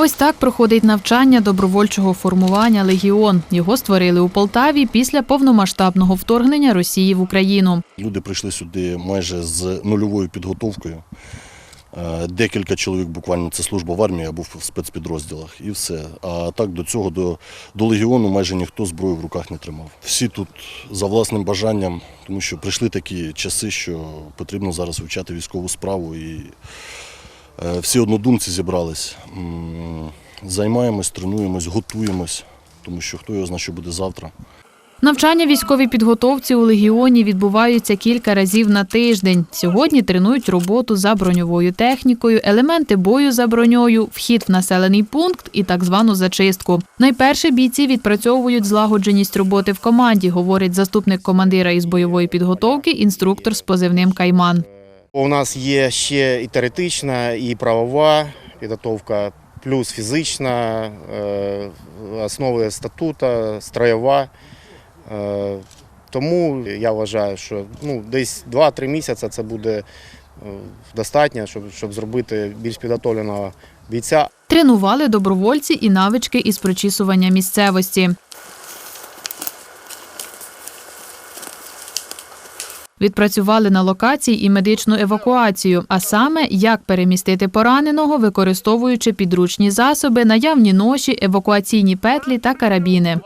Ось так проходить навчання добровольчого формування Легіон. Його створили у Полтаві після повномасштабного вторгнення Росії в Україну. Люди прийшли сюди майже з нульовою підготовкою. Е, Декілька чоловік буквально це служба в армії або в спецпідрозділах, і все. А так до цього, до, до легіону, майже ніхто зброю в руках не тримав. Всі тут за власним бажанням, тому що прийшли такі часи, що потрібно зараз вивчати військову справу. І всі однодумці зібрались. Займаємось, тренуємось, готуємось, тому що хто його знає, що буде завтра. Навчання військовій підготовці у Легіоні відбуваються кілька разів на тиждень. Сьогодні тренують роботу за броньовою технікою, елементи бою за броньою, вхід в населений пункт і так звану зачистку. Найперше бійці відпрацьовують злагодженість роботи в команді, говорить заступник командира із бойової підготовки, інструктор з позивним Кайман. У нас є ще і теоретична, і правова підготовка, плюс фізична, е, основи статута, строєва. Е, Тому я вважаю, що ну, десь 2-3 місяці це буде е, достатньо, щоб, щоб зробити більш підготовленого бійця. Тренували добровольці і навички із прочісування місцевості. Відпрацювали на локації і медичну евакуацію, а саме як перемістити пораненого, використовуючи підручні засоби, наявні ноші, евакуаційні петлі та карабіни.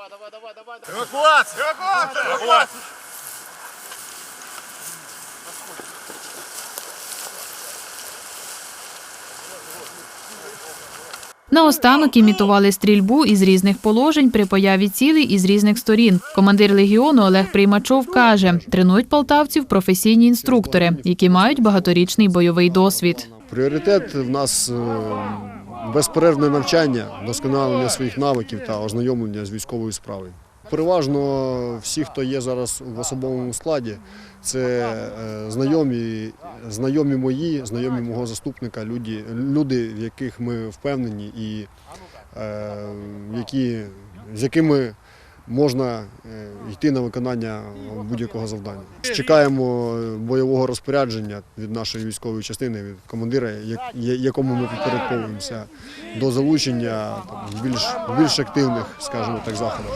Наостанок імітували стрільбу із різних положень при появі цілей із різних сторін. Командир легіону Олег Приймачов каже, тренують полтавців професійні інструктори, які мають багаторічний бойовий досвід. Пріоритет в нас е, безперервне навчання, досконалення своїх навиків та ознайомлення з військовою справою. Переважно всі, хто є зараз в особовому складі, це е, знайомі, знайомі мої, знайомі мого заступника, люди, люди, в яких ми впевнені і е, які, з якими можна е, йти на виконання будь-якого завдання. Чекаємо бойового розпорядження від нашої військової частини, від командира, якому ми підпорядковуємося до залучення більш, більш активних, скажімо так, заходів.